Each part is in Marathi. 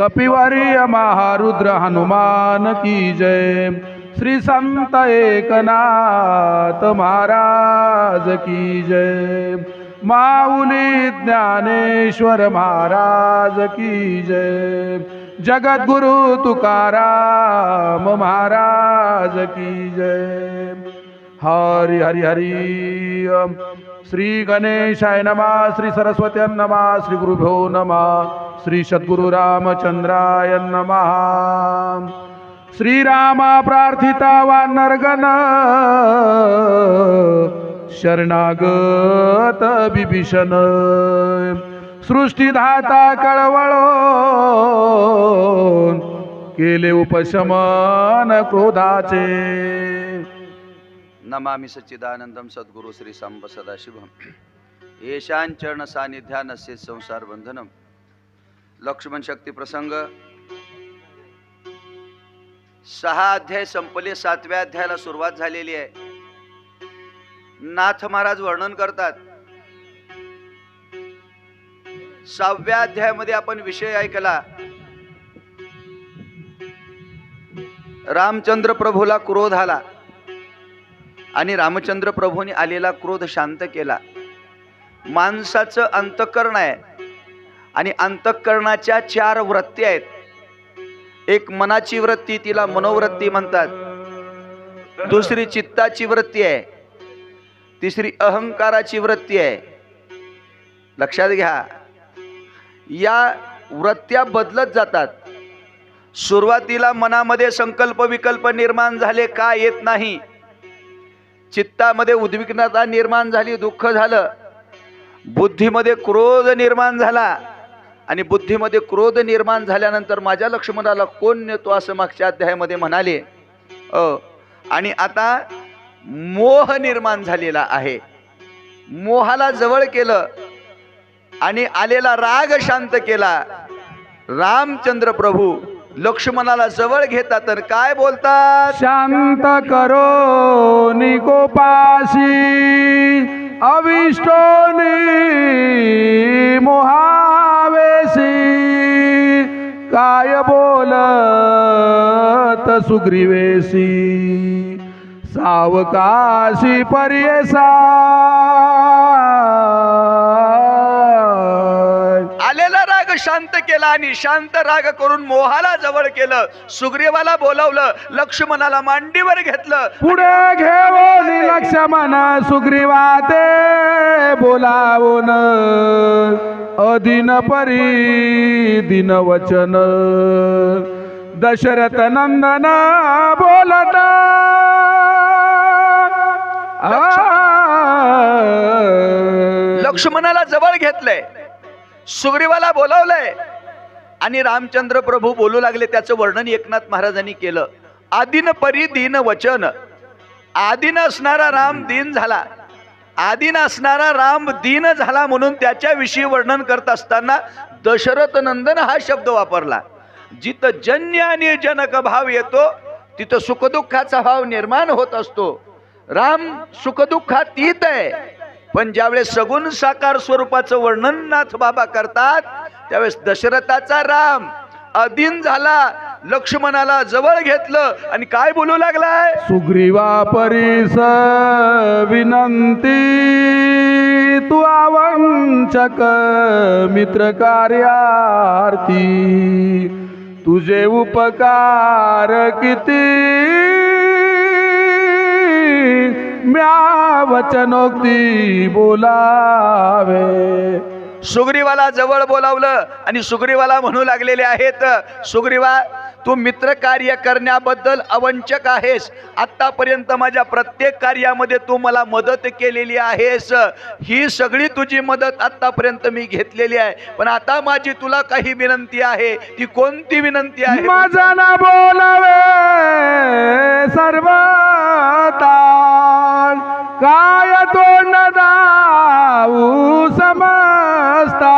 कपिवारी महारुद्र हनुमान की जय। श्री संत एकनाथ महाराज की जय। माऊली ज्ञानेश्वर महाराज की जय। जगद्गुरु तुकाराम महाराज की जय। हरी हरी हरी श्री गणेशाय नमा श्री सरस्वती नमा श्री गुरुभ्यो नमा श्री सद्गुरु रामचंद्राय नमा। श्रीरामा प्रार्थिता वानरगण शरणागत बिभीषण सृष्टीधाता कळवळो केले उपशमन क्रोधाचे। नमामि सच्चिदानंदम सद्गुरु श्री सांब सदाशिवम। येशान सानिध्यान सानिध्यानस्य संसार बंधनम लक्ष्मण शक्ती प्रसंग। सहा अध्याय संपले सातव्या अध्यायाला सुरुवात झालेली आहे. नाथ महाराज वर्णन करतात. सहाव्या अध्यायामध्ये आपण विषय ऐकला. रामचंद्र प्रभूला क्रोध आला. आणि रामचंद्र प्रभूंनी आलेला क्रोध शांत केला. माणसाचं अंतकरण आहे. आणि अंतकरणाच्या चार वृत्ती आहेत. एक मनाची वृत्ती तिला मनोवृत्ती म्हणतात. दुसरी चित्ताची वृत्ती आहे. तिसरी अहंकाराची वृत्ती आहे. लक्षात घ्या. या वृत्त्या बदलत जातात. सुरुवातीला मनामध्ये संकल्प विकल्प निर्माण झाले का येत नाही. चित्तामध्ये उद्विग्नता निर्माण झाली दुःख झालं. बुद्धीमध्ये क्रोध निर्माण झाला. आणि बुद्धीमध्ये क्रोध निर्माण झाल्यानंतर माझ्या लक्ष्मणाला कोण नेतो असं मागच्या अध्यायामध्ये म्हणाले? अ आणि आता मोह निर्माण झालेला आहे. मोहाला जवळ केलं आणि आलेला राग शांत केला. रामचंद्र प्रभू लक्ष्मणाला जवळ घेतात तर काय बोलतात? शांत करो निकोपाशी अविष्टोनी मोहावेसी काय बोलत सुग्रीवेसी? सावकाशी पर्यसा। शांत केला आणि शांत राग करून मोहाला जवळ केलं. सुग्रीवाला बोलवलं लक्ष्मणाला मांडीवर घेतलं. पुढे घेऊन लक्ष्मण सुग्रीवाते बोलावून. अदिन परी दिन वचन. दशरथ नंदन बोलत. लक्ष्मणाला जवळ घेतलंय. सुग्रीवाला बोलावलंय. आणि रामचंद्र प्रभू बोलू लागले त्याचं वर्णन एकनाथ महाराजांनी केलं. आदिन परी दिन वचन. आदिन असणारा राम दिन झाला. आदिन असणारा राम दिन झाला म्हणून त्याच्याविषयी वर्णन करत असताना दशरथ नंदन हा शब्द वापरला. जिथं जन्य आणि जनक भाव येतो तिथं सुखदुःखाचा भाव निर्माण होत असतो. राम सुखदुःखातीत आहे. पण ज्यावेळेस सगुण साकार स्वरूपाचं वर्णन नाथ बाबा करतात त्यावेळेस दशरथाचा राम अधीन झाला लक्ष्मणाला जवळ घेतलं आणि काय बोलू लागलाय? सुग्रीवा परीस विनंती तू आवंचक मित्र कार्यार्थी तुझे उपकार किती? म्या वचनोक्ती बोलावे. सुग्रीवाला जवळ बोलावलं आणि सुग्रीवाला म्हणू लागलेले आहेत सुग्रीवा तू मित्र कार्य करण्याबद्दल अवंचक आहेस. आतापर्यंत माझ्या प्रत्येक कार्यामध्ये तू मला मदत केलेली आहेस. ही सगळी तुझी मदत आतापर्यंत मी घेतलेली आहे. पण आता माझी तुला काही विनंती आहे. ती कोणती विनंती आहे? माझा ना बोलावे सर्व ताण काय तो दाऊ समजता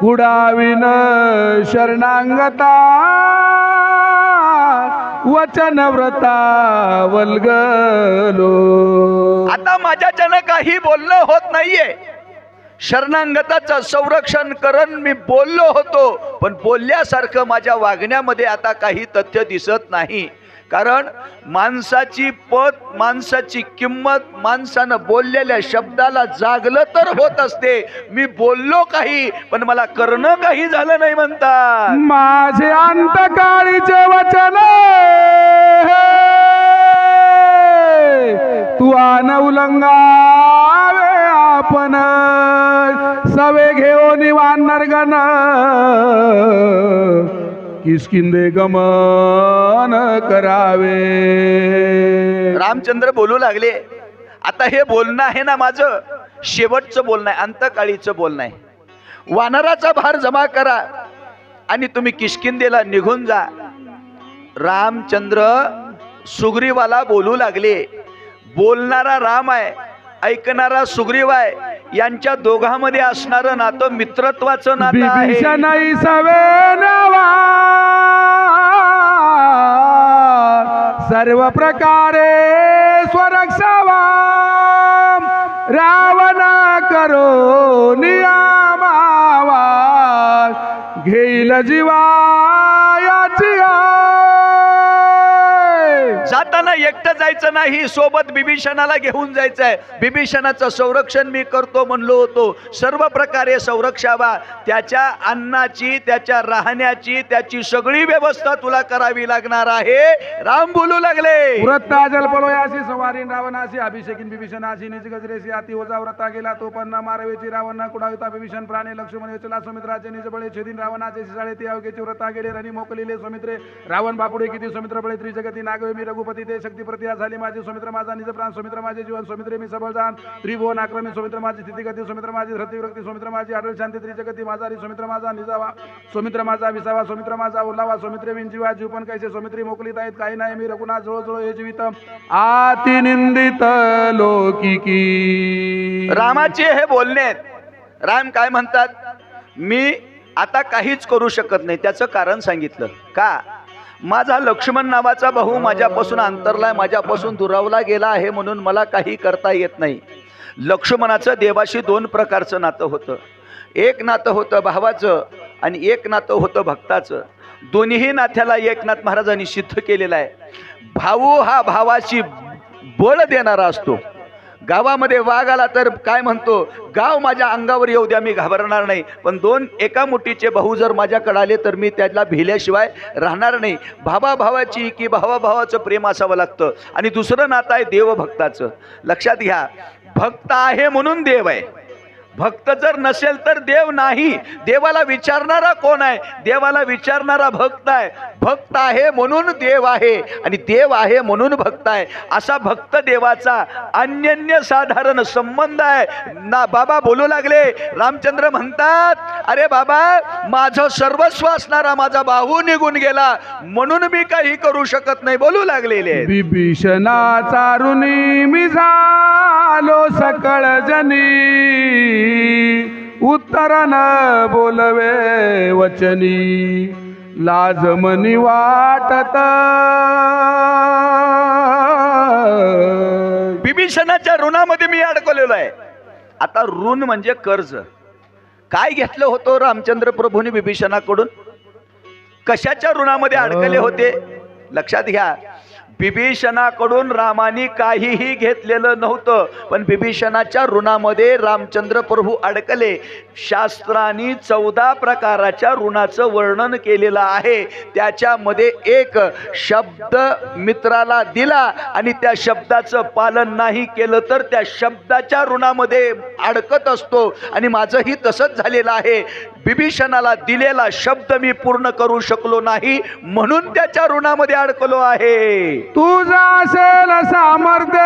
कुडाविन शरणांगता. वचन व्रता वल्गलो. आता माझ्याच्यानं काही बोलणं होत नाहीये. शरणांगताचं संरक्षण करण मी बोललो होतो पण बोलल्यासारखं माझ्या वागण्यामध्ये आता काही तथ्य दिसत नाही. कारण माणसाची पत माणसाची किंमत माणसानं बोललेल्या शब्दाला जागलं तर होत असते. मी बोललो काही पण मला करणं काही झालं नाही म्हणतात. माझे अंतकाळीचे वचन तू आन उलंगावे आपण सवे घेऊन वानर गण किसकिंदे गमन करावे. रामचंद्र बोलू लागले आता हे बोलणं आहे ना माझं शेवटचं बोलणं आहे अंतकाळीचं बोलणं आहे. वानराचा भार जमा करा आणि तुम्ही किशकिंदेला निघून जा. रामचंद्र सुग्रीवाला बोलू लागले बोलणारा राम आहे ऐकणारा सुग्रीव आहे यांच्या दोघांमध्ये असणारं नातं मित्रत्वाचं नातं आहे. नाही सवे नवा सर्व प्रकारे स्वरक्षावा रावणा करो नियमावा घेईल जीवा जाताना एकटं जायचं नाही सोबत बिभीषणाला घेऊन जायचं आहे बिभीषणाचं संरक्षण मी करतो म्हणलो होतो. सर्व प्रकारे संरक्षावा. त्याच्या अन्नाची त्याच्या राहण्याची त्याची सगळी व्यवस्था तुला करावी लागणार आहे. राम बोलू लागले. व्रता जलपलोयासी सवारी रावणासी अभिषेकीन बिभीषणासी निज गजरेसी अति ओजा व्रता गेला तो पन्ना मारवेची रावण कुडाविता बिभीषण प्राणे लक्ष्मण वेचला सुमित्राचे निज बळे छेदीन रावणाचे शिसाळे ती अवघेची व्रता गेले रणी मोकलिले सुमित्रे रावण बापुडे किती सुमित्र बळे त्रिजगती नागवे मी रघुपती ते शक्ती प्रतिया झाली माझी सुमित्र माझा निज प्राण सुमित्र माझे जीवन सुमित्रे मी सबळ जाण. त्रिभुवन आक्रमी सुमित्र माझी स्थितीगती सुमित्र माझी धरती सुमित्र माझी अडल शांती त्रिजगती माझा सुमित्र माझा निजावा सुमित्र माझा विसावा सुमित्र माझा उल्लावा सुमित्रे मी जीवा जीव पण कैसे सुमित्री मोकलीत आहेत काही नाही मी रघुनाथ जवळजवळ हे जीवित. आतिनिंदित लोकिकी. रामाचे हे बोलणे राम काय म्हणतात? मी आता काहीच करू शकत नाही त्याचं कारण सांगितलं. का? माझा लक्ष्मण नावाचा भाऊ माझ्यापासून अंतरलाय माझ्यापासून दुरावला गेला आहे म्हणून मला काही करता येत नाही. लक्ष्मणाचं देवाशी दोन प्रकारचं नातं होतं. एक नातं होतं भावाचं आणि एक नातं होतं भक्ताचं. दोन्ही नात्याला एकनाथ महाराजांनी सिद्ध केलेलं आहे. भाऊ हा भावाची बळ देणारा असतो. गावामध्ये वाघ आला तर काय म्हणतो? गाव माझ्या अंगावर येऊ द्या मी घाबरणार नाही. पण दोन एका मुठीचे भाऊ जर माझ्याकडे आले तर मी त्याला भिल्याशिवाय राहणार नाही. भावा भावाची की भावा भावाचं प्रेम असावं लागतं. आणि दुसरं नातं आहे देवभक्ताचं. लक्षात घ्या भक्त आहे म्हणून देव आहे. भक्त जर नसेल तर देव नाही. देवाला विचारणारा कोण आहे? देवाला विचारणारा भक्त आहे. भक्त आहे म्हणून देव आहे आणि देव आहे म्हणून भक्त आहे. असा भक्त देवाचा अन्यन्य साधारण संबंध आहे. ना बाबा बोलू लागले. रामचंद्र म्हणतात अरे बाबा माझं सर्वस्व असणारा माझा भाऊ निघून गेला. म्हणून मी काही करू शकत नाही. बोलू लागलेले आहेत. बिभीषणा चारुनी मी झालो सकळ जनी. उत्तर न बोलवे वचनी. लाजमनी वाटत. विभीषणाच्या ऋणामध्ये मी अडकलेलो आहे. आता ऋण म्हणजे कर्ज. काय घेतलं होतं रामचंद्र प्रभूने विभीषणाकडून? कशाच्या ऋणामध्ये अडकले होते? लक्षात घ्या. बिभीषणाकडून रामाने काहीही घेतलेलं नव्हतं. पण बिभीषणाच्या ऋणामध्ये रामचंद्र प्रभू अडकले. शास्त्रांनी चौदा प्रकाराच्या ऋणाचं वर्णन केलेलं आहे. त्याच्यामध्ये एक शब्द मित्राला दिला आणि त्या शब्दाचं पालन नाही केलं तर त्या शब्दाच्या ऋणामध्ये अडकत असतो. आणि माझंही तसंच झालेलं आहे. बिभीषणाला दिलेला शब्द मी पूर्ण करू शकलो नाही म्हणून त्याच्या ऋणामध्ये अडकलो आहे. तुझा असेल सामर्थ्य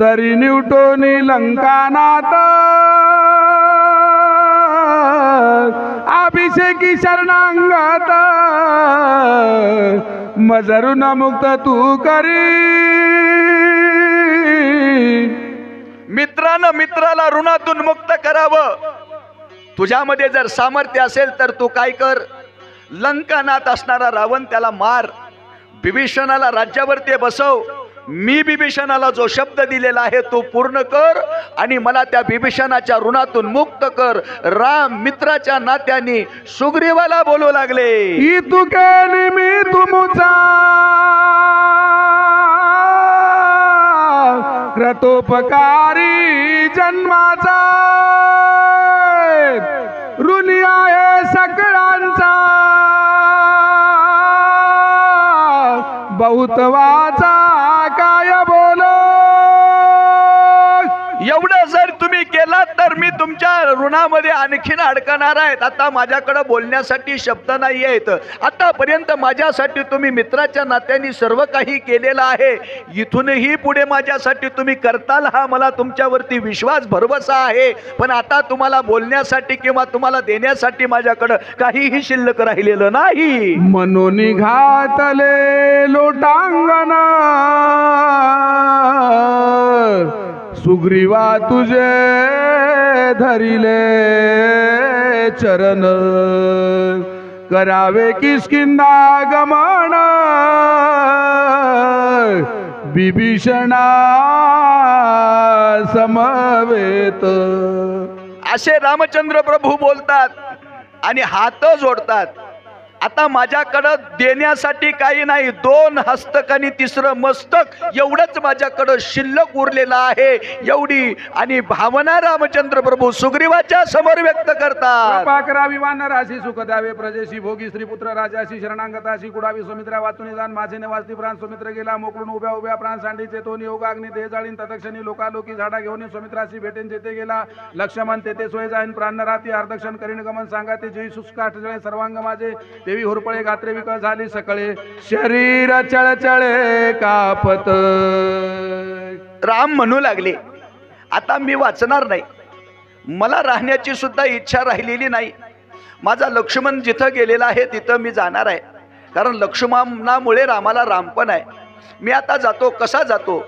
तरी न्यूटोनी लंकानात. अभिषेकी शरणांगात. मजरून मुक्त तू करी. मित्रानं मित्राला ऋणातून मुक्त करावं. तुझ्यामध्ये जर सामर्थ्य असेल तर तू काय कर? लंकानात असणारा रावण त्याला मार. बिभीषणाला राज्यावरती बसव. मी बिभीषणाला जो शब्द दिलेला आहे तो पूर्ण कर आणि मला त्या बिभीषणाच्या ऋणातून मुक्त कर. राम मित्राच्या नात्याने सुग्रीवाला बोलू लागले. इतुके मी तुमचा रतोपकारी जन्माचा तुमच्या ऋणामध्ये आणखीन अडकणार आहेत. आता माझ्याकडं बोलण्यासाठी शब्द नाही आहेत. आतापर्यंत माझ्यासाठी तुम्ही मित्राच्या नात्याने सर्व काही केलेलं आहे. इथूनही पुढे माझ्यासाठी तुम्ही करताल हा मला तुमच्यावरती विश्वास भरवसा आहे. पण आता तुम्हाला बोलण्यासाठी किंवा तुम्हाला देण्यासाठी माझ्याकडं काहीही शिल्लक राहिलेलं नाही. म्हणून घातले लोटांगणा. सुग्रीवा तुझे दिले चरण. करावे किसकिंदा गमन बिभीषणा समवेत असे रामचंद्र प्रभू बोलतात आणि हात जोडतात. आता माझ्याकडं देण्यासाठी काही नाही. दोन हस्तक आणि तिसरं मस्तक. एवढंच माझ्याकडं शिल्लक उरलेलं आहे. एवढी आणि भावना रामचंद्र प्रभू सुग्रीवाच्या समोर व्यक्त करतात. कृपा करावी वानराशी सुख द्यावे प्रजेशी भोगी श्रीपुत्र राजाशी शरणांगताशी कुडावी सुमित्रा वाचून जाण माझे निवासती प्राण सुमित्र गेला मोकळून उभ्या उभ्या प्राण सांडीचे तो योगाग्नी ते जाळीन तदक्षणी लोकालोकी झाडा घेऊन सुमित्राशी भेटेन जेथे गेला. लक्ष्मण तेथे सोय जाईन प्राण राती अर्धक्षण करीन गमन सांगा ते जयी शुष्काठ सर्वांग माझे. देवी होरपळे गात्रे विकळ झाली सकळे. शरीर चळचळे कापत. राम म्हणू लागले आता मी वाचणार नाही. मला राहण्याची सुद्धा इच्छा राहिलेली नाही. माझा लक्ष्मण जिथं गेलेला आहे तिथं मी जाणार आहे. कारण लक्ष्मणामुळे रामाला रामपण आहे. मी आता जातो कसा जातो?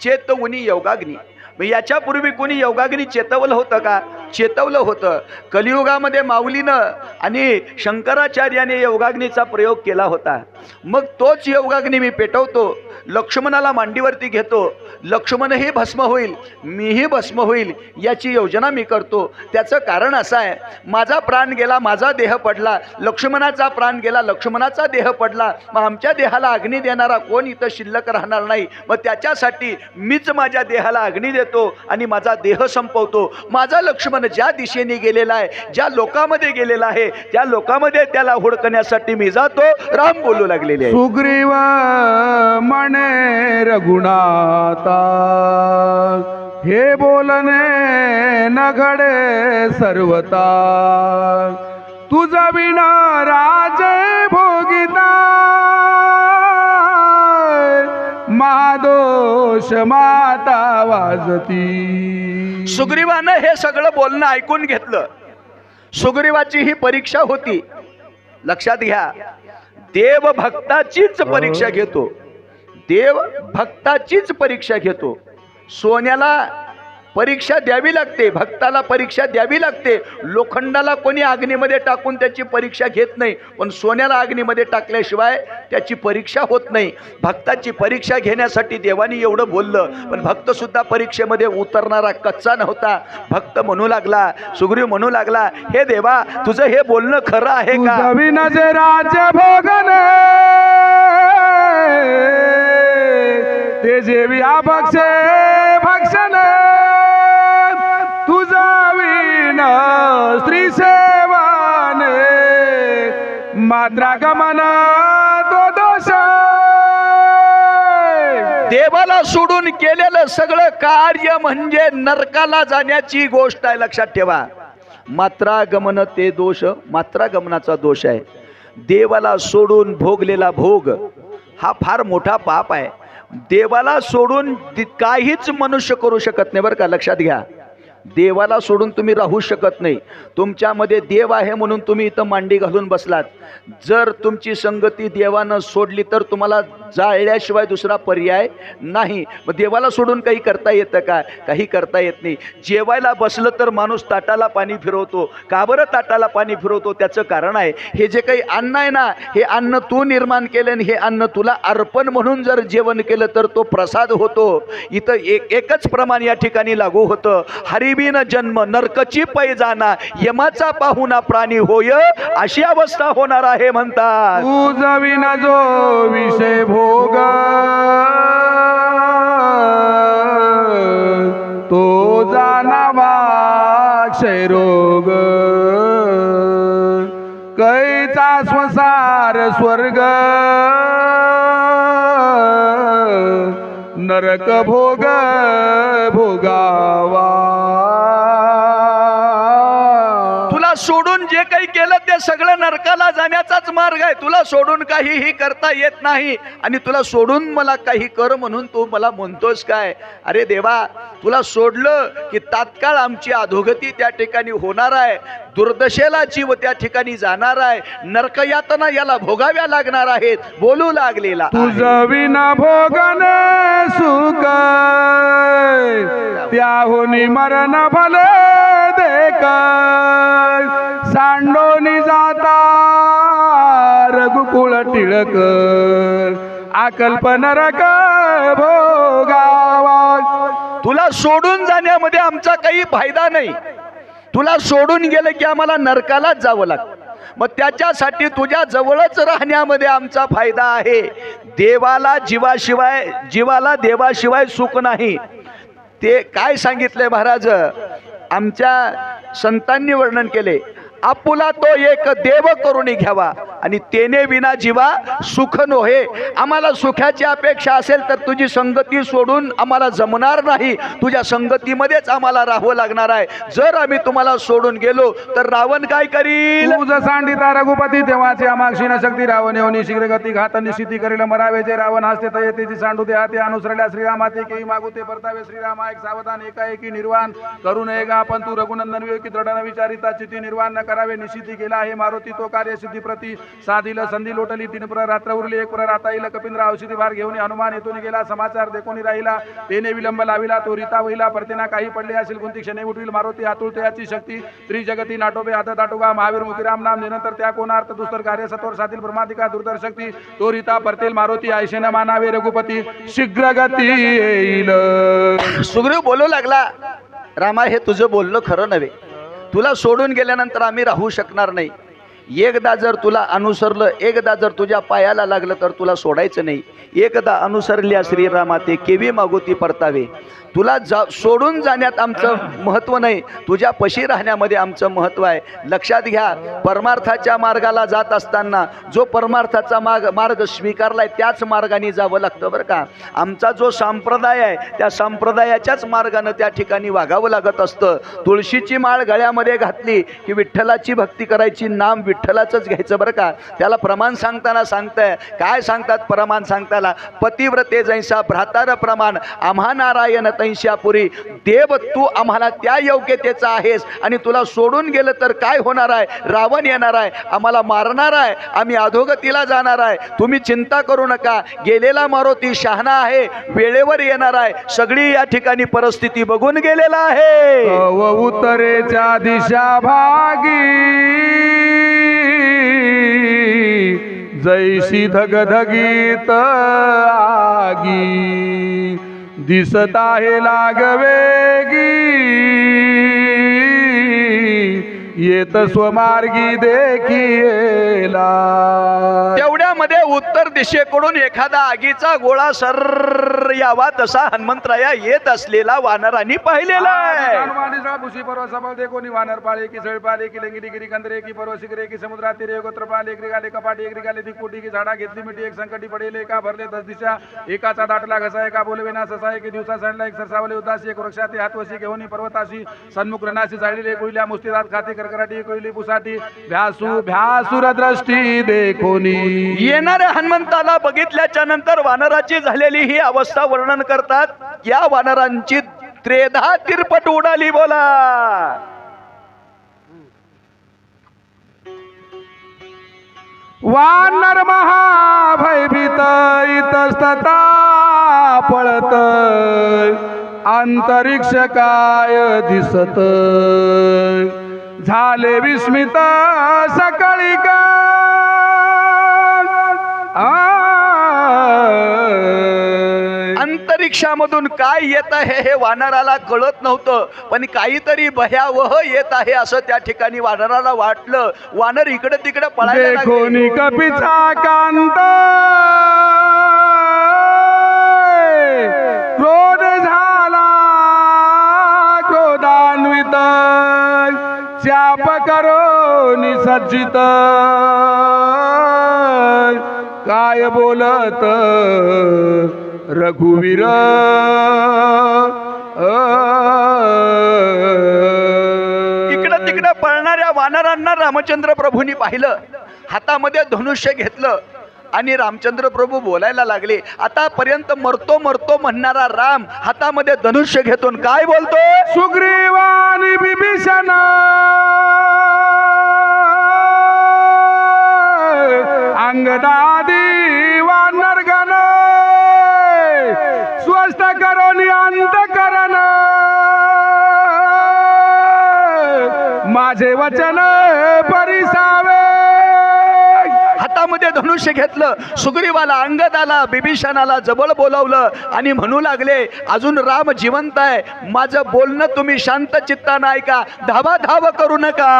चेत उनी योगाग्नी. मग याच्यापूर्वी कोणी योगाग्नी चेतवलं होतं का? चेतवलं होतं. कलियुगामध्ये माऊलीनं आणि शंकराचार्याने योगाग्नीचा प्रयोग केला होता. मग तोच योगाग्नी मी पेटवतो लक्ष्मणाला मांडीवरती घेतो. लक्ष्मणही भस्म होईल मीही भस्म होईल याची योजना मी करतो. त्याचं कारण असं आहे माझा प्राण गेला माझा देह पडला लक्ष्मणाचा प्राण गेला लक्ष्मणाचा देह पडला. मग आमच्या देहाला अग्नी देणारा कोण इथं शिल्लक राहणार नाही? मग त्याच्यासाठी मीच माझ्या देहाला अग्नी देतो आणि माझा देह संपवतो. माझा लक्ष्मण ज्या दिशेने गेलेला आहे ज्या लोकामध्ये गेलेला आहे त्या लोकामध्ये त्याला हुडकण्यासाठी मी जातो. राम बोलू लागलेले सुग्रीव म्हणे रघुनाथा हे बोलणे न घडे सर्वता. तुझा विना राजे भोगिता महादोष माता वाजती. सुग्रीवानं हे सगळं बोलणं ऐकून घेतलं. सुग्रीवाची ही परीक्षा होती. लक्षात घ्या. देव भक्ताचीच परीक्षा घेतो. देव भक्ताचीच परीक्षा घेतो. सोन्याला परीक्षा द्यावी लागते. भक्ताला परीक्षा द्यावी लागते. लोखंडाला कोणी अग्नीमध्ये टाकून त्याची परीक्षा घेत नाही पण सोन्याला अग्नीमध्ये टाकल्याशिवाय त्याची परीक्षा होत नाही. भक्ताची परीक्षा घेण्यासाठी देवानी एवढं बोललं पण भक्तसुद्धा परीक्षेमध्ये उतरणारा कच्चा नव्हता. भक्त म्हणू लागला सुग्रीव म्हणू लागला हे देवा तुझं हे बोलणं खरं आहे का? तुझा ते जेवी भक्षे मात्रा तो दोष! देवाला सोडून केलेलं सगळं कार्य म्हणजे नरकाला जाण्याची गोष्ट आहे लक्षात ठेवा. मात्रागमन ते दोष मात्रागमनाचा दोष आहे. देवाला सोडून भोगलेला भोग हा फार मोठा पाप आहे. देवाला सोडून काहीच मनुष्य करू शकत नाही बरं का? लक्षात घ्या. देवाला सोडून तुम्ही राहू शकत नाही. तुमच्यामध्ये देव आहे म्हणून तुम्ही इथं मांडी घालून बसलात. जर तुमची संगती देवानं सोडली तर तुम्हाला जाळल्याशिवाय दुसरा पर्याय नाही. मग देवाला सोडून काही करता येतं का? काही करता येत नाही. जेवायला बसलं तर माणूस ताटाला पाणी फिरवतो. का बरं ताटाला पाणी फिरवतो? त्याचं कारण आहे हे जे काही अन्न आहे ना हे अन्न तू निर्माण केलं आणि हे अन्न तुला अर्पण म्हणून जर जेवण केलं तर तो प्रसाद होतो. इथं एक एकच प्रमाण या ठिकाणी लागू होतं. हरिबीन जन्म नरकची पै जाना यमाचा पाहुणा प्राणी होय अशी अवस्था होणार आहे म्हणतात. उजविन जो विषय भोग तो जाणावा क्षयरोग कैचा स्वसार स्वर्ग नरक भोग भोगावा. तुला सोडून जे काही केलं ते सगळं नरकाला जाण्याचाच मार्ग आहे. तुला सोडून काहीही करता येत नाही. आणि तुला सोडून मला काही कर म्हणून तू मला म्हणतोस काय? अरे देवा तुला सोडलं की तात्काळ आमची अधोगती त्या ठिकाणी होणार आहे. दुर्दशेला जीव त्या ठिकाणी जाणार आहे. नरकयातना याला भोगाव्या लागणार आहेत. बोलू लागलेला तुझा विना भोगन सुख त्याहून मरण भले देक दांडोनी जाता रघुकुळ टिळक. आकल्प नरक भोगावा तुला सोडून जाण्यामध्ये आमचा काही फायदा नाही. तुला सोडून गेलं की आम्हाला नरकालाच जावं लागतं. मग त्याच्यासाठी तुझ्या जवळच राहण्यामध्ये आमचा फायदा आहे. देवाला जीवाशिवाय जीवाला देवाशिवाय सुख नाही. ते काय सांगितलंय महाराज? आमच्या संतांनी वर्णन केले आपुला तो एक देव करून घ्यावा. आणि तेने विना जीवा सुख नोहे. आम्हाला सुखाची अपेक्षा असेल तर तुझी संगती सोडून आम्हाला जमणार नाही. तुझ्या संगतीमध्येच आम्हाला राहावं लागणार आहे. जर आम्ही तुम्हाला सोडून गेलो तर रावण काय करील? सांडिता रघुपती देवाचे अमाक्षी न शक्ती रावण येऊन शीघ्र गती घात निश्चिती करील. मरावेचे रावण हस्ते तयतेची सांडू ते हाते अनुसरल्या श्रीरामाते केही मागू ते परतावे. श्रीरामा एक सावधान एकाएकी निर्वाण. करू नये गा पण तू रघुनंदन विवेकी दृढ विचारिता. चिती निर्वाण न करावे निश्चिती केला आहे. मारुती तो कार्य सिद्धी प्रती साधील संधी लोटली. तीन पुरा रात्र उरली एक पुरा राता येईल. कपिंद्र औषधी भार घेऊन हनुमान येथून गेला. समाचार देखोनी राहिला. तेने विलंब लाविला. तो रिता होईला. परतेना काही पडले असेल कोणती क्षणे उठविल? मारुती आतुळते याची शक्ती. त्रिजगती नाटोबे आता दाटोगा महावीर मुक्तिराम नाम निरंतर त्या कोणार्थ? दुस्तर कार्य सतोर साधील ब्रह्मादिका दुर्धर शक्ती. तो रिता परतेल. मारुती आयशेन मानावे. रघुपती शीघ्रगती येईल. सुग्रीव बोलू लागला. रामा हे तुझं बोलणं खरं नव्हे. तुला सोडून गेल्यानंतर आम्ही राहू शकणार नाही. एकदा जर तुला अनुसरलं एकदा जर तुझ्या पायाला लागलं तर तुला सोडायचं नाही. एकदा अनुसरल्या श्रीरामा ते केवी मागोती परतावे. तुला जा सोडून जाण्यात आमचं महत्त्व नाही. तुझ्या पशी राहण्यामध्ये आमचं महत्त्व आहे. लक्षात घ्या परमार्थाच्या मार्गाला जात असताना जो परमार्थाचा मार्ग मार्ग स्वीकारलाय त्याच मार्गाने जावं लागतं बरं का. आमचा जो संप्रदाय आहे त्या संप्रदायाच्याच मार्गानं त्या ठिकाणी वागावं लागत असतं. तुळशीची माळ गळ्यामध्ये घातली की विठ्ठलाची भक्ती करायची नाम विठ्ठलाचंच घ्यायचं बरं का? त्याला प्रमाण सांगताना सांगताय. काय सांगतात प्रमाण सांगताना? पतिव्रते जैसा भ्रातार प्रमाण आम्हा नारायण तैशापुरी. देव तू आम्हाला त्या योग्यतेचा आहेस. आणि तुला सोडून गेलं तर काय होणार आहे? रावण येणार आहे. आम्हाला मारणार आहे. आम्ही अधोगतीला जाणार आहे. तुम्ही चिंता करू नका. गेलेला मारुती शहाणा आहे. वेळेवर येणार आहे. सगळी या ठिकाणी परिस्थिती बघून गेलेला आहे. व उतरेच्या दिशा भागी जैशी धगधगीत आगी. दिसत आहे लागवेगी येत स्वमार्गी देखीला तेवढ्यामध्ये उत्तर दिशेकडून एखादा आगीचा गोळा सर यावा तसा हनुमंतराया येत असलेला वानरांनी पाहिलेला आहे कोणी वानर पाळे की सळ पाळे की लंगिरी गिरी कंदरे की पर्व शिखरे की समुद्रा तिरे गोत्र पाले एक रिगाले कपाटी एक रिगाले दिकोटी की झाडा घेतली मिठी एक संकटी पडेल एका भरले दस दिशा एकाचा दाटला घसा एका बोलविना ससा एक दिवसा सांडला एक सरसावले उदासी एक वृक्षाती हातवशी घेऊन पर्वताशी सन्मुख रणाशी जाळलेले कोयल्या मुस्तीदात खाती करकराटी कोयली पुसाटी भ्यासू भ्यासुर दृष्टी देखोनी येणाऱ्या हनुमंताला बघितल्याच्या नंतर वानराची झालेली ही अवस्था वर्णन करतात. या वानरांची त्रेधा तिरपट उडाली बोला. वानर महाभयभीत इतस्तता पळत. अंतरिक्ष काय दिसत. झाले विस्मित सकाळी का अंतरिक्षामधून काय येत आहे हे वानराला कळत नव्हतं पण काहीतरी भयावह येत आहे असं त्या ठिकाणी वानराला वाटलं. वानर इकडे तिकडे पळायला कपिचा कांत. क्रोध झाला क्रोधान्वित. चाप करो निसज्जित काय बोलत? रघुवीर इकडं तिकडं पळणाऱ्या वानरांना रामचंद्र प्रभूंनी पाहिलं. हातामध्ये धनुष्य घेतलं आणि रामचंद्र प्रभू बोलायला लागले आतापर्यंत मरतो मरतो म्हणणारा राम हातामध्ये धनुष्य घेतून काय बोलतो सुग्रीवानी बिभीषण अंगदादी वानरगण स्वस्त करोनी अंत करण. माझे वचन हातामध्ये धनुष्य घेतलं सुग्रीवाला अंगदाला बिभीषणाला जवळ बोलावलं आणि म्हणू लागले अजून राम जिवंत आहे. माझं बोलणं तुम्ही शांत चित्तानं ऐका. धावा धाव करू नका.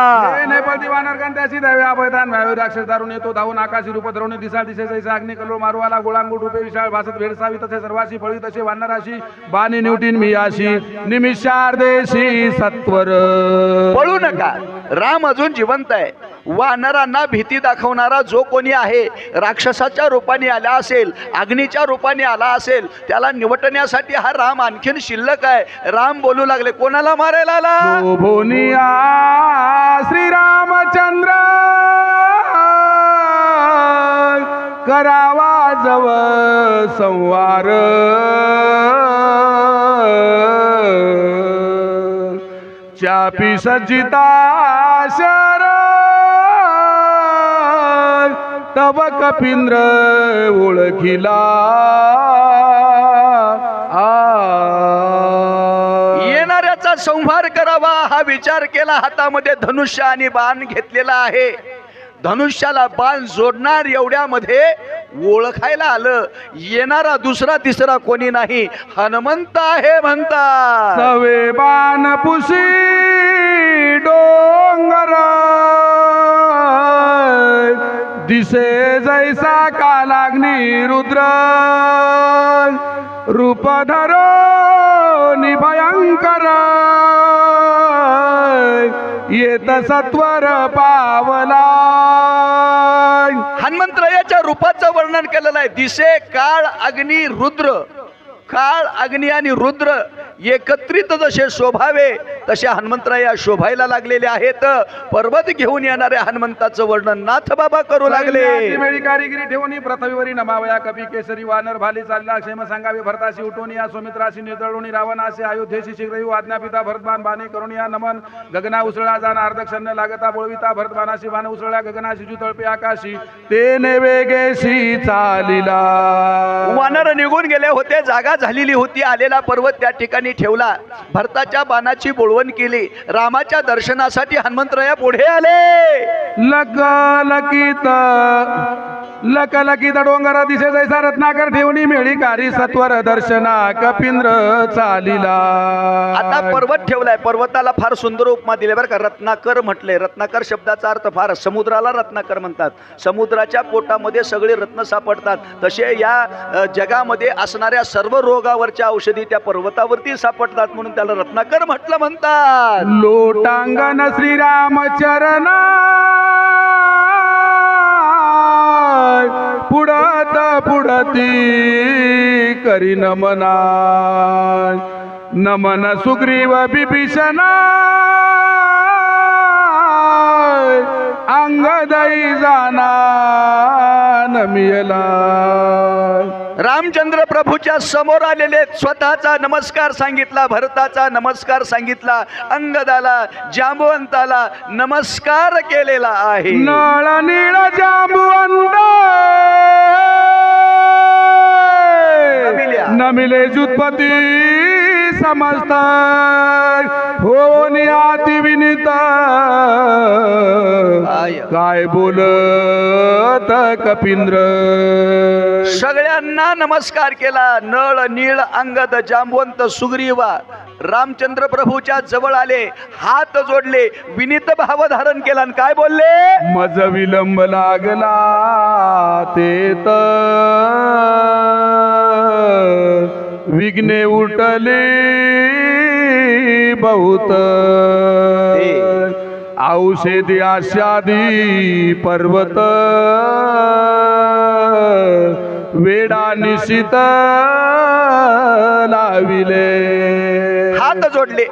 त्याची दारून येतो धावून आकाशी रूप धरवणे दिसा दिसे अग्नी कलो मारवाला गोळांगुट रूपे विशाळ भासत भेडसावी तसे सर्वाशी फळी तसे वानराशी बाणी निवटीन मी अशी निमिषार्देशी सत्वर. पळू नका. राम अजून जिवंत आहे. वानरांना भीती दाखवणारा जो कोणी आहे राक्षसाच्या रूपाने आला असेल अग्नीच्या रूपाने आला असेल त्याला निवटण्यासाठी हा राम आणखीन शिल्लक आहे. राम बोलू लागले कोणाला मारायला आला? शोभोनिया श्रीरामचंद्र. करावा जवळ संवार. चापी सज्जिता शर तव कपिंद्र ओळखिला. येणाऱ्याचा संहार करावा हा विचार केला. हातामध्ये धनुष्य आणि बाण घेतलेला आहे. धनुष्याला बाण जोडणार एवढ्यामध्ये ओळखायला आलं. येणारा दुसरा तिसरा कोणी नाही. हनुमंत आहे म्हणतात. सवे बाण पुसी डोंगर. दिसे जैसा कालाग्नी रुद्र। रूप धरो निभयंकर येत सत्वर पावला। हनुमंतरायाच्या रूपाचं वर्णन केलेलं आहे. दिसे काळ अग्नी रुद्र. काळ अग्नी आणि रुद्र एकत्रित जसे शोभावे तसे हनुमंतराया शोभायला लागलेले आहेत. पर्वत घेऊन येणाऱ्या हनुमंताचं वर्णन नाथ बाबा करू लागले. कारिगिरी ठेवून पृथ्वीवरी नमावया. कपी केसरी वानर भाली चालला क्षेम सांगावे भरताशी उठून या सुमित्राशी निर्दळून रावणाशी अयोध्येशी शीघ्र येऊ आज्ञापिता भरतबान बाणे करून या नमन गगना उसळा जाण अर्धक्षण्य लागता बोळविता भरतबानाशी बाण उसळल्या गगनाशी जुतळपे आकाशी. ते वेगेशी चालिला. वानर निघून गेले होते जागा झालेली होती आलेला पर्वत त्या ठिकाणी ठेवला. भरताच्या बाणाची बोळवण केली. रामाच्या दर्शनासाठी हनुमंतराया पुढे आले. लक लकित लक लकित डोंगर दिसे जैसा रत्नाकर ठेवणी मेळी कारी सत्वर दर्शना कपिंद्र चालिला. आता पर्वत ठेवलाय. पर्वताला फार सुंदर उपमा दिले बरं का. रत्नाकर म्हटले. रत्नाकर शब्दाचा अर्थ फार. समुद्राला रत्नाकर म्हणतात. समुद्राच्या पोटामध्ये सगळे रत्न सापडतात. तसे या जगामध्ये असणाऱ्या सर्व रोगावरच्या औषधी त्या पर्वतावरती सापडतात म्हणून त्याला रत्नाकर म्हटलं म्हणतात. लोटांगण श्रीरामचरणा. पुढत पुढती करी नमना. नमन सुग्रीव बिभीषण. अंगदई जाना नमियला रामचंद्र प्रभूच्या समोर आलेले स्वतःचा नमस्कार सांगितला भरताचा नमस्कार सांगितला अंगदाला जांबवंताला नमस्कार केलेला आहे. नळ नीळ जांबुवंत. नमिले जुत्पती समस्त हो नियाती विनित. काय बोलत कपिंद्र? सगळ्यांना नमस्कार केला. नळ नीळ अंगद जांबवंत सुग्रीवा. रामचंद्र प्रभूच्या जवळ आले हात जोडले विनीत भाव धारण केला आणि काय बोलले? मज विलंब लागला ते विघ्ने उठले बहुत. औषधी आशादी पर्वत. वेडा निशित लाविले. हात जोडले.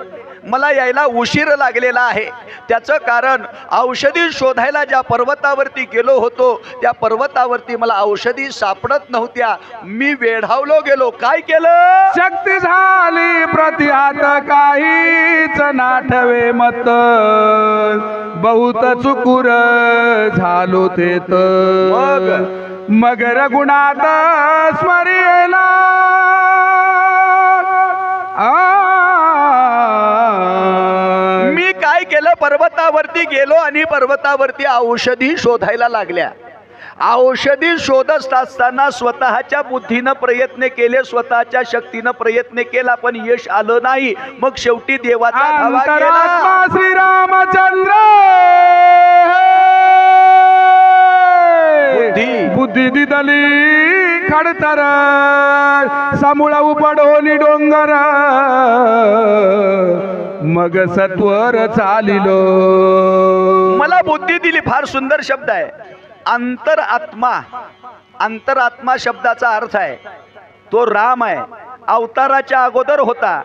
मला यायला उशीर लागलेला आहे. त्याचं कारण औषधी शोधायला ज्या पर्वतावरती गेलो होतो त्या पर्वतावरती मला औषधी सापडत नव्हत्या. मी वेढावलो गेलो. काय केलं? शक्ती झाली प्रतिहात काहीच नाठवे मत. बहुत चुकुर झालो ते मग? मगर गुणात स्मरेला आ मी काय केलं? पर्वतावरती गेलो आणि पर्वतावरती औषधी शोधायला लागल्या. औषधी शोधत असताना स्वतःच्या बुद्धीनं प्रयत्न केले स्वतःच्या शक्तीनं प्रयत्न केला पण यश आलं नाही. मग शेवटी देवाचा धावा केला अंतरात्मा श्रीरामचंद्र! बुद्धी. बुद्धी दिदली खडतर सामुळा उपडोली डोंगर. मग सत्वर चालिलो. मला बुद्धी दिली फार सुंदर शब्द आहे. अंतरात्मा अंतरात्मा शब्दाचा अर्थ आहे. तो राम आहे. अवताराच्या अगोदर होता.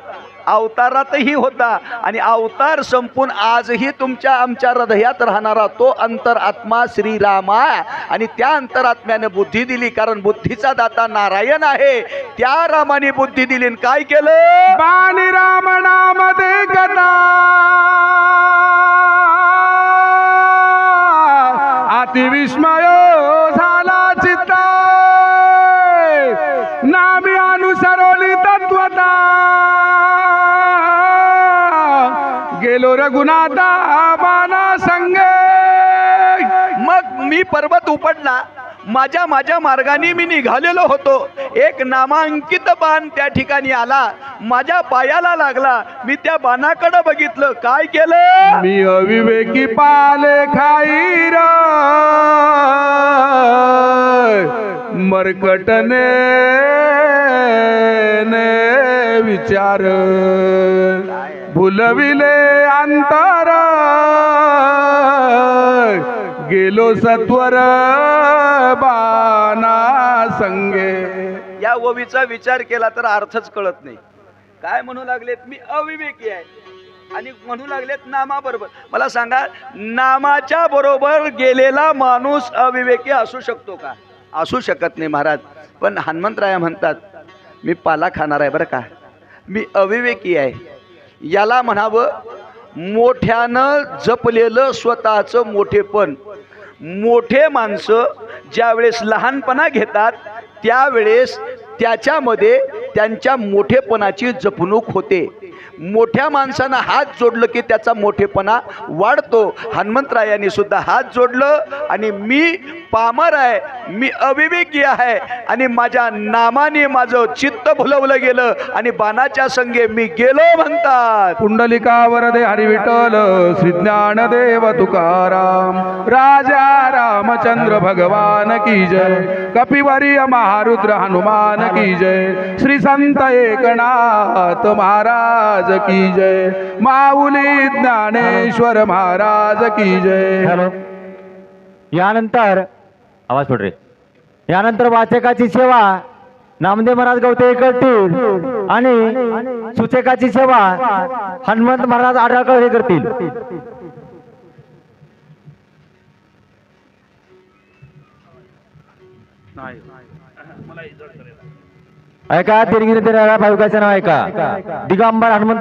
अवतारातही होता. आणि अवतार संपून आजही तुमच्या आमच्या हृदयात राहणारा तो अंतरात्मा श्रीरामा. आणि त्या अंतरात्म्याने बुद्धी दिली कारण बुद्धीचा दाता नारायण आहे. त्या रामाने बुद्धी दिली काय केलं? बाणी राम नाम पर्वत उपडला. माझ्या माझ्या मार्गाने मी निघालेलो होतो. एक नामांकित बाण त्या ठिकाणी आला. माझ्या पायाला लागला. मी त्या बाणाकडे बघितलं. काय केलं? मी अविवेकी पाले खाईर. मरकटने ने विचार. भुलविले अंतर. गेलो सत्वर बाना संगे. या ओवीचा विचार केला तर अर्थच कळत नाही. काय म्हणू लागलेत? मी अविवेकी आहे. आणि म्हणू लागलेत नामा बरोबर मला सांगा नामाच्या बरोबर गेलेला माणूस अविवेकी असू शकतो का? असू शकत नाही महाराज. पण हनुमंतराया म्हणतात मी पाला खाणार आहे बरं का? मी अविवेकी आहे. याला म्हणावं मोठ्यानं जपलेलं स्वतःचं मोठेपण. मोठे माणसं ज्यावेळेस लहानपणा घेतात त्यावेळेस त्याच्यामध्ये त्यांच्या मोठेपणाची जपणूक होते. मोठ्या माणसानं हात जोडलं की त्याचा मोठेपणा वाढतो. हनुमंतरायांनी सुद्धा हात जोडलं आणि मी पामर आहे मी अविवेकी आहे आणि माझ्या नामाने माझं चित्त भुलवलं गेलं आणि बाणाच्या संगे मी गेलो म्हणतात. पुंडलिका वरदे हरी विठ्ठल श्री ज्ञानदेव तुकाराम. राजा रामचंद्र भगवान की जय. कपिवरीय महारुद्र हनुमान की जय. श्री संत एकनाथ महाराज की जय. माऊली ज्ञानेश्वर महाराज की जय. हॅलो. यानंतर आवाज पड रे. यानंतर वाचकाची सेवा नामदेव महाराज गवते करतील आणि सूचकाची सेवा हनुमंत महाराज आढळकर हे करतील. ऐका तिरगिरी भाविकाचं नाव ऐका. दिगंबर हनुमंत